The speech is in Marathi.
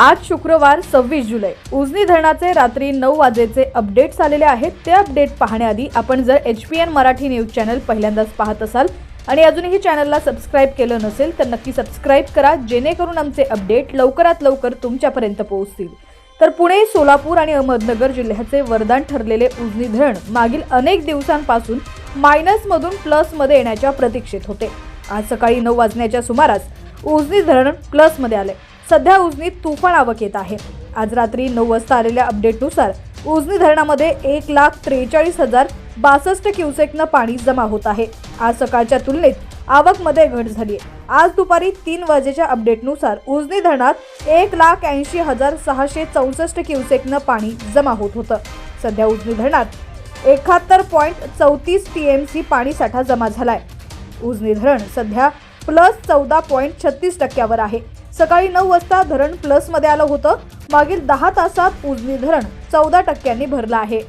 आज शुक्रवार सव्वीस जुलै. उजनी धरणाचे रात्री नऊ वाजेचे अपडेट्स आलेले आहेत. ते अपडेट पाहण्याआधी आपण जर H P N Marathi news channel पहिल्यांदाच पाहत असाल आणि अजूनही चॅनलला सबस्क्राईब केलं नसेल तर नक्की सबस्क्राईब करा जेणेकरून आमचे अपडेट लवकरात लवकर तुमच्यापर्यंत पोहोचतील. तर पुणे सोलापूर आणि अहमदनगर जिल्ह्याचे वरदान ठरलेले उजनी धरण मागील अनेक दिवसांपासून मायनसमधून प्लसमध्ये येण्याच्या प्रतीक्षेत होते. आज सकाळी नऊ वाजण्याच्या सुमारास उजनी धरण प्लसमध्ये आले. सध्या उजनीत तुफान आवक येत आहे. आज रात्री नऊ वाजता आलेल्या अपडेटनुसार उजनी धरणामध्ये एक लाख त्रेचाळीस हजार बासष्ट क्युसेकनं पाणी जमा होत आहे. आज सकाळच्या तुलनेत आवकमध्ये घट झाली आहे. आज दुपारी तीन वाजेच्या अपडेटनुसार उजनी धरणात एक लाख ऐंशी हजार सहाशे चौसष्ट क्युसेकनं पाणी जमा होत होतं. सध्या उजनी धरणात एकाहत्तर पॉईंट चौतीस टी एम सी पाणी साठा जमा झालाय. उजनी धरण सध्या प्लस चौदा पॉईंट छत्तीस टक्क्यावर आहे. सकाळी नऊ वाजता धरण प्लसमध्ये आलं होतं. मागील दहा तासात उजनी धरण चौदा टक्क्यांनी भरलं आहे.